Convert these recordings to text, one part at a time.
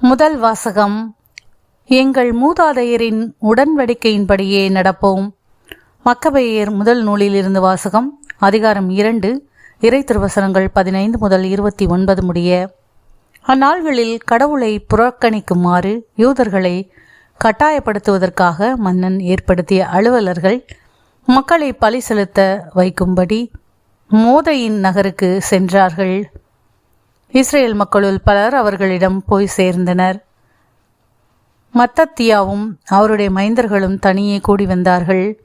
முதல் வாசகம் எங்கள் மூதாதையரின் உடன்படிக்கையின்படியே நடப்போம். மக்கபெயர் முதல் நூலிலிருந்து வாசகம் அதிகாரம் இரண்டு இறை திருவசனங்கள் பதினைந்து முதல் இருபத்தி ஒன்பது முடிய. அந்நாள்களில் கடவுளை புறக்கணிக்குமாறு யூதர்களை கட்டாயப்படுத்துவதற்காக மன்னன் ஏற்படுத்திய அலுவலர்கள் மக்களை பலி செலுத்த வைக்கும்படி மோதையின் நகருக்கு சென்றார்கள். இஸ்ரேல் மக்களுள் பலர் அவர்களிடம் போய் சேர்ந்தனர். மத்தத்தியாவும் அவருடைய மைந்தர்களும் தனியே கூடி வந்தார்கள்.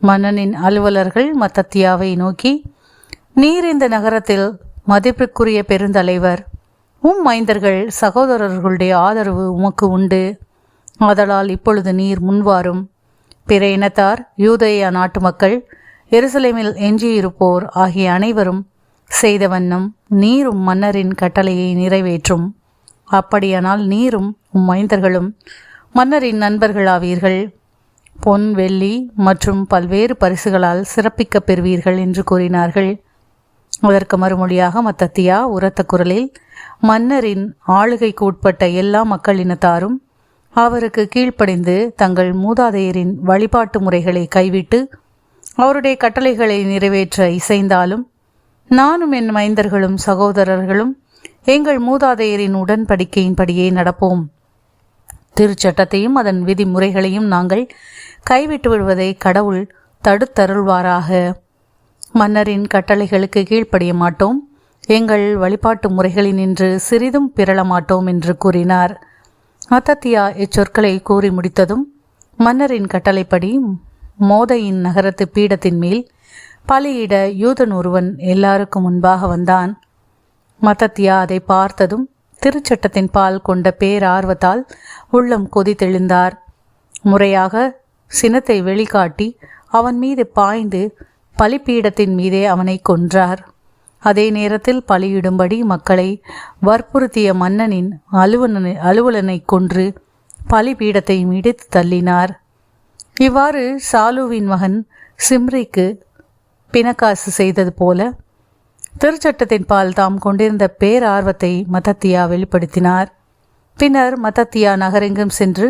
மன்னனின் அலுவலர்கள் மத்தத்தியாவை நோக்கி நீர் இந்த நகரத்தில் மதிப்பிற்குரிய பெருந்தலைவர். உம் மைந்தர்கள் சகோதரர்களுடைய ஆதரவு உமக்கு உண்டு. ஆதலால் இப்பொழுது நீர் முன்வாரும். பிற இனத்தார் யூதேய நாட்டு மக்கள் எருசலேமில் எஞ்சியிருப்போர் ஆகிய அனைவரும் செய்த வண்ணம் நீரும் மன்னரின் கட்டளையை நிறைவேற்றும். அப்படியானால் நீரும் உம் மைந்தர்களும் மன்னரின் நண்பர்களாவீர்கள். பொன் வெள்ளி மற்றும் பல்வேறு பரிசுகளால் சிறப்பிக்கப் பெறுவீர்கள் என்று கூறினார்கள். அதற்கு மறுமொழியாக மத்தத்தியா உரத்த குரலில் மன்னரின் ஆளுகைக்கு உட்பட்ட எல்லா மக்களினத்தாரும் அவருக்கு கீழ்ப்படிந்து தங்கள் மூதாதையரின் வழிபாட்டு முறைகளை கைவிட்டு அவருடைய கட்டளைகளை நிறைவேற்ற இசைந்தாலும் நானும் என் மைந்தர்களும் சகோதரர்களும் எங்கள் மூதாதையரின் உடன்படிக்கையின்படியே நடப்போம். திருச்சட்டத்தையும் அதன் விதிமுறைகளையும் நாங்கள் கைவிட்டு விடுவதை கடவுள் தடுத்தருள்வாராக. மன்னரின் கட்டளைகளுக்கு கீழ்ப்படிய மாட்டோம். எங்கள் வழிபாட்டு முறைகளினின்று சிறிதும் பிறள மாட்டோம் என்று கூறினார். அத்தத்தியா இச்சொற்களை கூறி முடித்ததும் மன்னரின் கட்டளைப்படி மோதையின் நகரத்து பீடத்தின் மேல் பலியிட யூதன் ஒருவன் எல்லாருக்கும் முன்பாக வந்தான். மத்தத்தியா அதை பார்த்ததும் திருச்சட்டத்தின் பால் கொண்ட பேரார்வத்தால் உள்ளம் கொதித்தெழுந்தார் முறையாக சினத்தை வெளிக்காட்டி அவன் மீது பாய்ந்து பலிப்பீடத்தின் மீதே அவனை கொன்றார். அதே நேரத்தில் பலியிடும்படி மக்களை வற்புறுத்திய மன்னனின் அலுவலனை அலுவலனை கொன்று பலிபீடத்தை இடித்து தள்ளினார். இவ்வாறு சாலுவின் மகன் சிம்ரிக்கு பிணக்காசு செய்தது போல திருச்சட்டத்தின் பால் தாம் கொண்டிருந்த பேரார்வத்தை மதத்தியா வெளிப்படுத்தினார். பின்னர் மதத்தியா நகரெங்கும் சென்று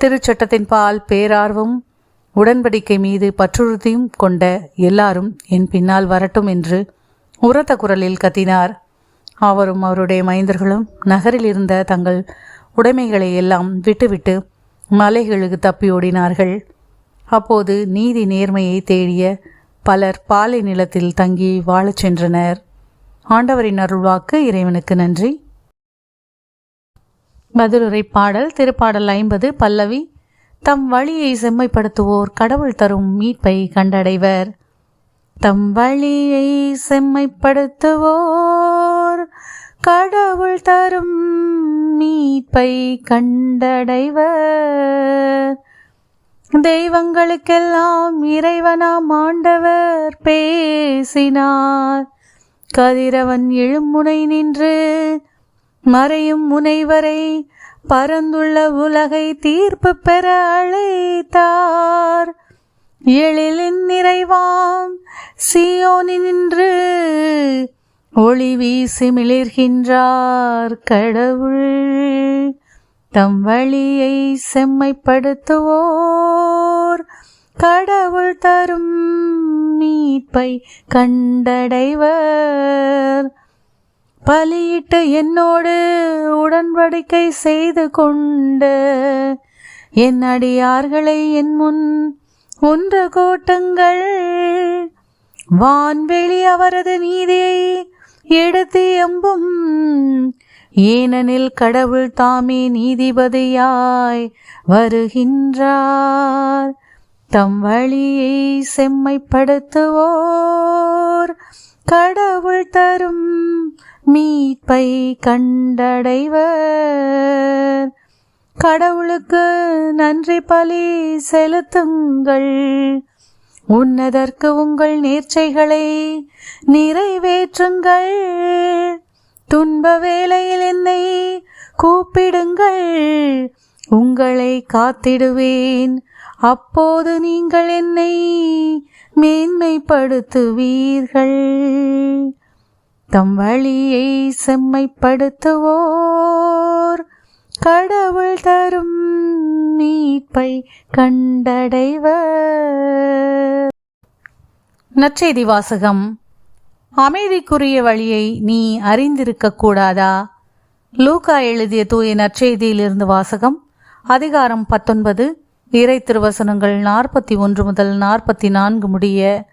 திருச்சட்டத்தின் பால் பேரார்வம் உடன்படிக்கை மீது பற்றுறுதியும் கொண்ட எல்லாரும் என் பின்னால் வரட்டும் என்று உரத்த குரலில் கத்தினார். அவரும் அவருடைய மைந்தர்களும் நகரில் இருந்த தங்கள் உடைமைகளை எல்லாம் விட்டுவிட்டு மலைகளுக்கு தப்பி ஓடினார்கள். அப்போது நீதி நேர்மையை தேடிய பலர் பாலை நிலத்தில் தங்கி வாழச் சென்றனர். ஆண்டவரின் அருள்வாக்கு இறைவனுக்கு நன்றி. மதுரை பாடல் திருப்பாடல் ஐம்பது பல்லவி. தம் வழியை செம்மைப்படுத்துவோர் கடவுள் தரும் மீட்பை கண்டடைவர். தம் வழியை செம்மைப்படுத்துவோர் கடவுள் தரும் மீட்பை கண்டடைவர். தெய்வங்களுக்கெல்லாம் இறைவனாம் ஆண்டவர் பேசினார். கதிரவன் எழுமுனை நின்று மறையும் முனைவரை பரந்துள்ள உலகை தீர்ப்பு பெற அழைத்தார். எழிலின் நிறைவாம் சியோனி நின்று ஒளி வீசி மிளிர்கின்றார் கடவுள். தம் வழியை செம்மைப்படுத்துவோர். கடவுள் தரும் மீட்பை கண்டடைவர். பலியிட்டு என்னோடு உடன்படிக்கை செய்து கொண்டு என் அடியார்களை என் முன் ஒன்று கூட்டுங்கள். வான்வெளி அவரது நீதியை எடுத்து எம்பும் ஏனெனில் கடவுள் தாமே நீதிபதியாய் வருகின்றார். தம் வழியை செம்மைப்படுத்துவோர். கடவுள் தரும் மீட்பை கண்டடைவர். கடவுளுக்கு நன்றி பலி செலுத்துங்கள். உன்னதற்கு உங்கள் நேர்ச்சைகளை நிறைவேற்றுங்கள். துன்ப வேளையில் என்னை கூப்பிடுங்கள். உங்களை காத்திடுவேன். அப்போது நீங்கள் என்னை மேன்மைப்படுத்துவீர்கள். தம் வழியை செம்மைப்படுத்துவோர். கடவுள் தரும் மீட்பை கண்டடைவர். நற்செய்தி வாசகம். அமைதிக்குரிய வழியை நீ அறிந்திருக்க கூடாதா? லூகா எழுதிய தூய நற்செய்தியிலிருந்து வாசகம் அதிகாரம் பத்தொன்பது இறை திருவசனங்கள் நாற்பத்தி ஒன்று முதல் நாற்பத்தி நான்கு முடிய.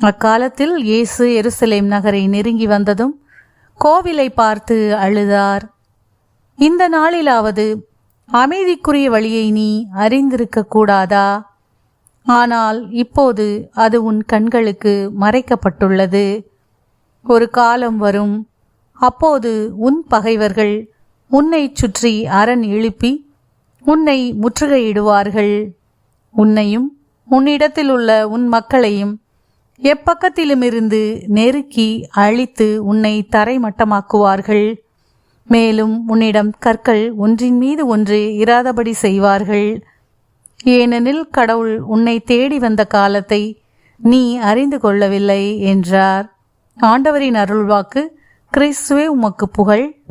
அக்காலத்தில் இயேசு எருசலேம் நகரை நெருங்கி வந்ததும் கோவிலை பார்த்து அழுதார். இந்த நாளிலாவது அமைதிக்குரிய வழியை நீ அறிந்திருக்க கூடாதா? ஆனால் இப்போது அது உன் கண்களுக்கு மறைக்கப்பட்டுள்ளது. ஒரு காலம் வரும். அப்போது உன் பகைவர்கள் உன்னை சுற்றி அரண் எழுப்பி உன்னை முற்றுகையிடுவார்கள். உன்னையும் உன்னிடத்தில் உள்ள உன் மக்களையும் எப்பக்கத்திலுமிருந்து நெருக்கி அழித்து உன்னை தரைமட்டமாக்குவார்கள். மேலும் உன்னிடம் கற்கள் ஒன்றின் மீது ஒன்று இராதபடி செய்வார்கள். ஏனெனில் கடவுள் உன்னை தேடி வந்த காலத்தை நீ அறிந்து கொள்ளவில்லை என்றார். ஆண்டவரின் அருள்வாக்கு கிறிஸ்துவே உமக்கு புகழ்.